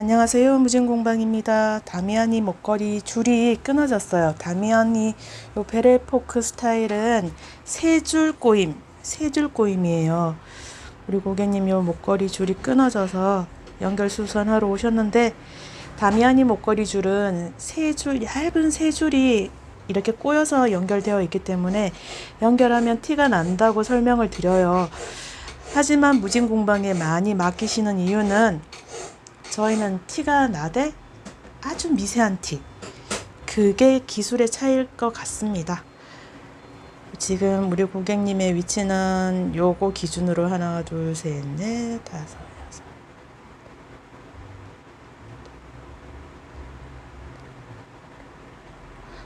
안녕하세요. 무진공방입니다. 다미아니 목걸이 줄이 끊어졌어요. 다미아니 요 베레포크 스타일은 세 줄 꼬임, 세 줄 꼬임이에요. 우리 고객님 요 목걸이 줄이 끊어져서 연결 수선하러 오셨는데 다미아니 목걸이 줄은 세 줄, 얇은 세 줄이 이렇게 꼬여서 연결되어 있기 때문에 연결하면 티가 난다고 설명을 드려요. 하지만 무진공방에 많이 맡기시는 이유는 저희는 티가 나되 아주 미세한 티. 그게 기술의 차이일 것 같습니다. 지금 우리 고객님의 위치는 요거 기준으로 하나, 둘, 셋, 넷, 다섯, 여섯.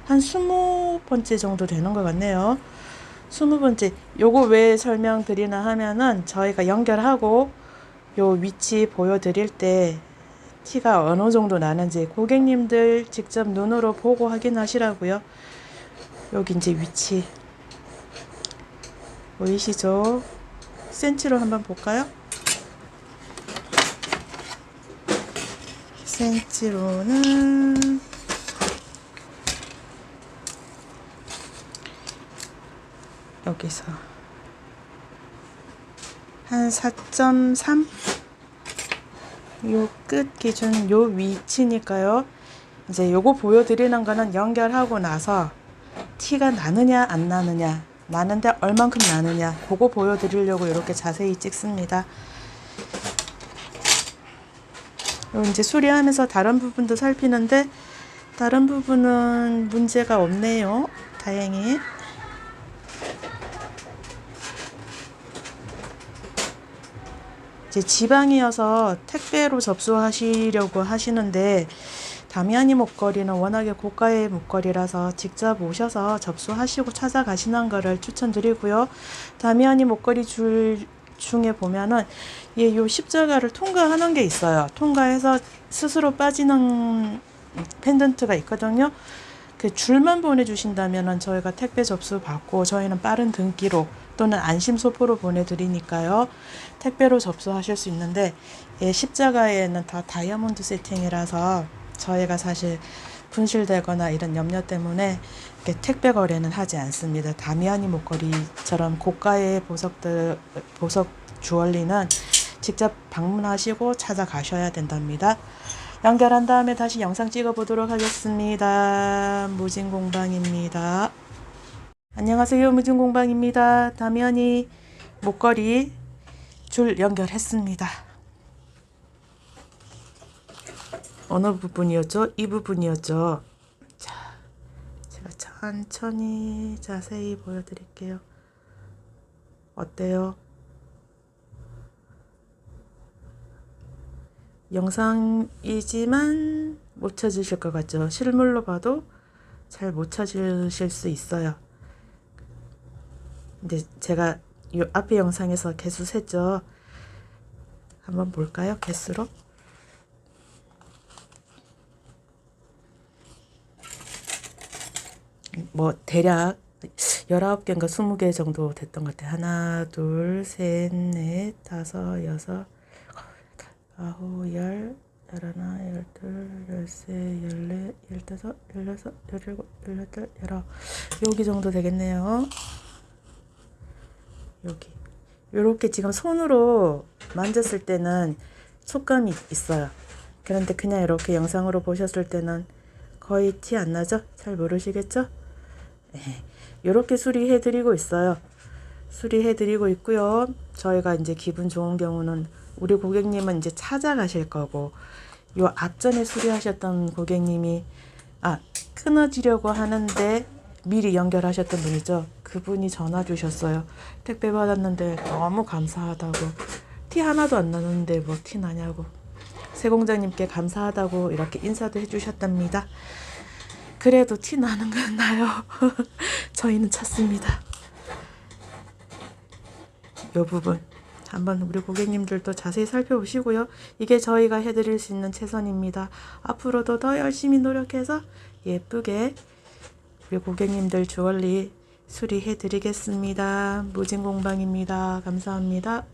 한 스무 번째 정도 되는 것 같네요. 스무 번째. 요거 왜 설명드리나 하면은 저희가 연결하고 요 위치 보여드릴 때 티가 어느 정도 나는지 고객님들 직접 눈으로 보고 확인하시라고요. 여기 이제 위치 보이시죠? 센치로 한번 볼까요? 센치로는 여기서 한 4.3? 요 끝 기준 요 위치니까요. 이제 요거 보여드리는 거는 연결하고 나서 티가 나느냐 안 나느냐 나는데 얼만큼 나느냐 그거 보여드리려고 이렇게 자세히 찍습니다. 요 이제 수리하면서 다른 부분도 살피는데 다른 부분은 문제가 없네요. 다행히. 이제 지방이어서 택배로 접수하시려고 하시는데 다미아니 목걸이는 워낙에 고가의 목걸이라서 직접 오셔서 접수하시고 찾아가시는 거를 추천드리고요. 다미아니 목걸이 줄 중에 보면은 예, 요 십자가를 통과하는 게 있어요. 통과해서 스스로 빠지는 펜던트가 있거든요. 그 줄만 보내주신다면은 저희가 택배 접수 받고 저희는 빠른 등기로 또는 안심 소포로 보내드리니까요. 택배로 접수하실 수 있는데 예, 십자가에는 다 다이아몬드 세팅이라서 저희가 사실 분실되거나 이런 염려 때문에 택배 거래는 하지 않습니다. 다미아니 목걸이처럼 고가의 보석들 보석 주얼리는 직접 방문하시고 찾아가셔야 된답니다. 연결한 다음에 다시 영상 찍어 보도록 하겠습니다. 무진공방입니다. 안녕하세요. 무진공방입니다. 다미아니 목걸이 줄 연결했습니다. 어느 부분이었죠? 이 부분이었죠. 자, 제가 천천히 자세히 보여드릴게요. 어때요? 영상이지만 못 찾으실 것 같죠? 실물로 봐도 잘 못 찾으실 수 있어요. 근데 제가 이 앞에 영상에서 개수 셌죠? 한번 볼까요? 개수로? 뭐 대략 19개인가 20개 정도 됐던 것 같아요. 하나, 둘, 셋, 넷, 다섯, 여섯, 아홉, 열, 열하나, 열둘, 열세, 열네, 열다섯, 열여섯, 열일곱, 열여덟, 열아홉 여기 정도 되겠네요. 여기 요렇게 지금 손으로 만졌을 때는 촉감이 있어요. 그런데 그냥 이렇게 영상으로 보셨을 때는 거의 티 안 나죠? 잘 모르시겠죠? 네, 이렇게 수리해 드리고 있어요. 수리해 드리고 있고요. 저희가 이제 기분 좋은 경우는 우리 고객님은 이제 찾아가실 거고 요 앞전에 수리하셨던 고객님이 아 끊어지려고 하는데 미리 연결하셨던 분이죠. 그분이 전화 주셨어요. 택배 받았는데 너무 감사하다고 티 하나도 안 나는데 뭐 티 나냐고 새 공장님께 감사하다고 이렇게 인사도 해주셨답니다. 그래도 티 나는 건 나요. 저희는 찾습니다. 요 부분 한번 우리 고객님들도 자세히 살펴보시고요. 이게 저희가 해드릴 수 있는 최선입니다. 앞으로도 더 열심히 노력해서 예쁘게 우리 고객님들 주얼리 수리해 드리겠습니다. 무진공방입니다. 감사합니다.